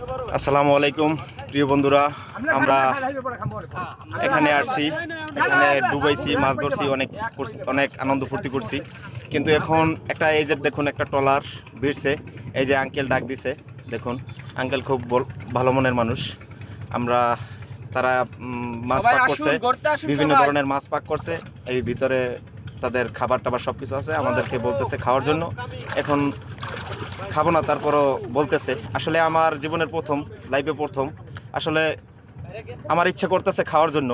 আসসালামু আলাইকুম প্রিয় বন্ধুরা আমরা এখানে আসছি এখানে ডুবাইছি মাছ ধরছি অনেক করছি- অনেক আনন্দ ফুর্তি করছি। কিন্তু এখন একটা এই যে দেখুন একটা ট্রলার ভিড়ছে এই যে আঙ্কেল ডাক দিছে দেখুন আঙ্কেল খুব ভালো মনের মানুষ। আমরা তারা মাছ পাক করছে বিভিন্ন ধরনের মাছ পাক করছে এই ভিতরে তাদের খাবার টাবার সব কিছু আছে আমাদেরকে বলতেছে খাওয়ার জন্য। এখন খাব না তারপরও বলতেছে আসলে আমার জীবনের প্রথম লাইফে প্রথম। আসলে আমার ইচ্ছে করতেছে খাওয়ার জন্য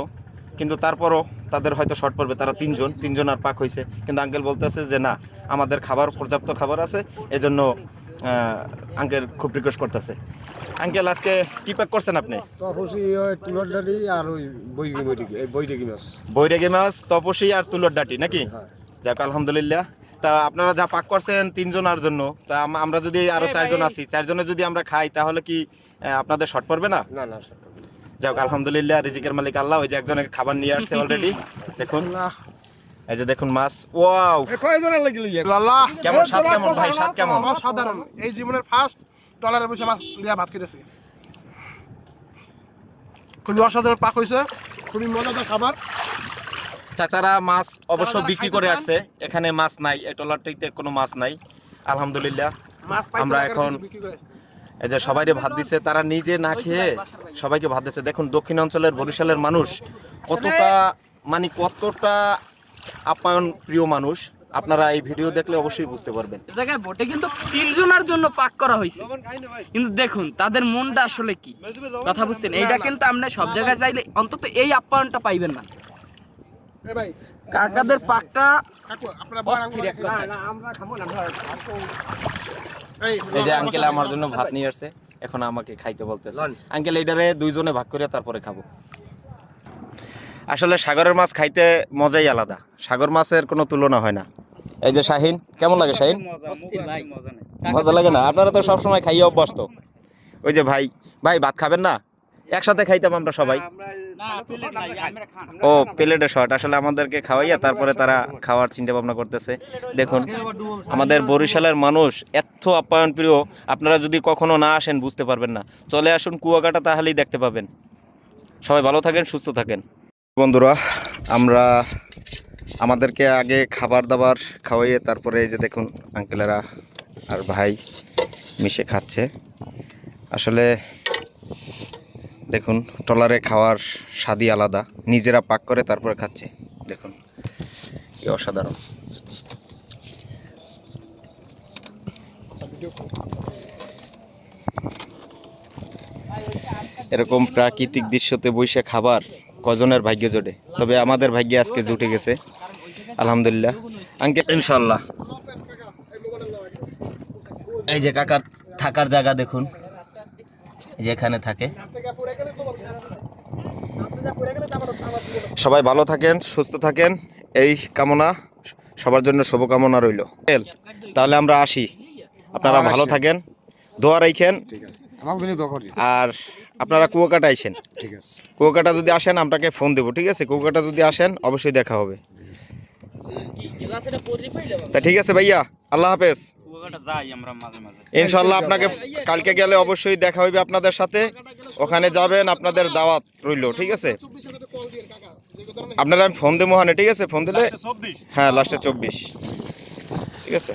কিন্তু তারপরও তাদের হয়তো শর্ট পড়বে তারা তিনজন তিনজন আর পাক হয়েছে কিন্তু আঙ্কেল বলতেছে যে না আমাদের খাবার পর্যাপ্ত খাবার আছে এজন্য আঙ্কেল খুব রিকোয়েস্ট করতেছে। আঙ্কেল আজকে কি প্যাক করছেন আপনি? তপসি তুলোর ডালি আর ওই বৈরি বৈরিকি এই বৈরিকি মাছ। বৈরাগী মাছ তপসী আর তুলোর ডাটি নাকি? হ্যাঁ। যাক আলহামদুলিল্লাহ। তা আপনারা যা পাক করছেন তিনজনের জন্য। তা আমরা যদি আরও চারজন আছি চারজনে যদি আমরা খাই তাহলে কি আপনাদের শর্ট পড়বে না? না না যাক আলহামদুলিল্লাহ রিজিকের মালিক আল্লাহ ওই যে একজনের খাবার নিয়ে আসছে অলরেডি দেখুন। এই যে দেখুন মাছ। ওয়াও! কয়জনের লাগি লইয়া? আল্লাহ! কেমন স্বাদ কেমন ভাই স্বাদ কেমন? অসাধারণ। এই জীবনের ফার্স্ট ডলারে বসে মাছ দিয়া ভাত খেতেছি। খুবই অসাধারণ পাক হয়েছে খুবই মজাদার খাবার। চাচারা মাছ অবশ্য বিক্রি করে আসছে এখানে মাছ নাই এই ট্রলারটিতে কোনো মাছ নাই আলহামদুলিল্লাহ। মাছ আমরা এখন-। এই যে সবাইকে ভাত দিচ্ছে তারা নিজে না খেয়ে সবাইকে ভাত দিচ্ছে দেখুন দক্ষিণ অঞ্চলের বরিশালের মানুষ কতটা মানে কতটা আপ্যায়ন প্রিয় মানুষ। আপনারা এই ভিডিও দেখলে অবশ্যই বুঝতে পারবেন। জায়গায় ভোটে কিন্তু তিনজনের জন্য পাক করা হয়েছে কিন্তু দেখুন তাদের মনটা আসলে কি? কথা বুঝছেন? এইটা কিন্তু আপনি সব জায়গায় চাইলে অন্তত এই আপ্যায়নটা পাইবেন না। কাকাদের পাকটা এই এই যে আঙ্কেল আমার জন্য ভাত নিয়ে আসছে এখন আমাকে খাইতে বলতেছে। আঙ্কেল এইটারে দুইজনে ভাগ করে তারপরে খাব। আসলে সাগরের মাছ খাইতে মজাই আলাদা। সাগর মাছের কোনো তুলনা হয় না। এই যে শাহিন কেমন লাগে শাহিন? মজা লাগে না? আপনারা তো সবসময় খাইয়ে অভ্যস্ত। ওই যে ভাই ভাই ভাত খাবেন না? একসাথে খাইতাম আমরা সবাই। ও প্লেটের শর্ট আসলে আমাদেরকে খাওয়াইয়া তারপরে তারা খাওয়ার চিন্তা ভাবনা করতেছে। দেখুন আমাদের বরিশালের মানুষ এত আপ্যায়ন প্রিয় আপনারা যদি কখনো না আসেন বুঝতে পারবেন না। চলে আসুন কুয়াকাটা তাহলেই দেখতে পাবেন। সবাই ভালো থাকেন সুস্থ থাকেন। বন্ধুরা আমরা আমাদেরকে আগে খাবার দাবার খাওয়াইয়ে তারপরে এই যে দেখুন আঙ্কেলেরা আর ভাই মিশে খাচ্ছে। আসলে দেখুন, ট্রলারে খাওয়ার স্বাদই আলাদা। নিজেরা পাক করে তারপরে খাচ্ছে। দেখুন, কি অসাধারণ। এরকম প্রাকৃতিক দৃশ্যতে বসে খাবার কজনের ভাগ্য জোটে। তবে আমাদের ভাগ্যে আজকে জুটে গেছে। আলহামদুলিল্লাহ। আঙ্কে ইনশাল্লাহ এই যে কাকার থাকার জায়গা দেখুন। যেখানে থাকে। সবাই ভালো থাকেন সুস্থ থাকেন। এই কামনা সবার জন্য শুভকামনা রইল। তাহলে আমরা আসি। আপনারা ভালো থাকেন দোয়া রাখেন করি আর আপনারা কুয়াকাটা আইসেন। কুয়াকাটা যদি আসেন আপনাকে ফোন দেবো ঠিক আছে? কুয়াকাটা যদি আসেন অবশ্যই দেখা হবে। তা ঠিক আছে ভাইয়া আল্লাহ হাফেজ। ইনশাল্লাহ আপনাকে কালকে গেলে অবশ্যই দেখা হইবে আপনাদের সাথে। ওখানে যাবেন আপনাদের দাওয়াত রইল ঠিক আছে? আপনারা আমি ফোন দেবো হানে ঠিক আছে? ফোন দিলে হ্যাঁ লাস্টে চব্বিশ। ঠিক আছে?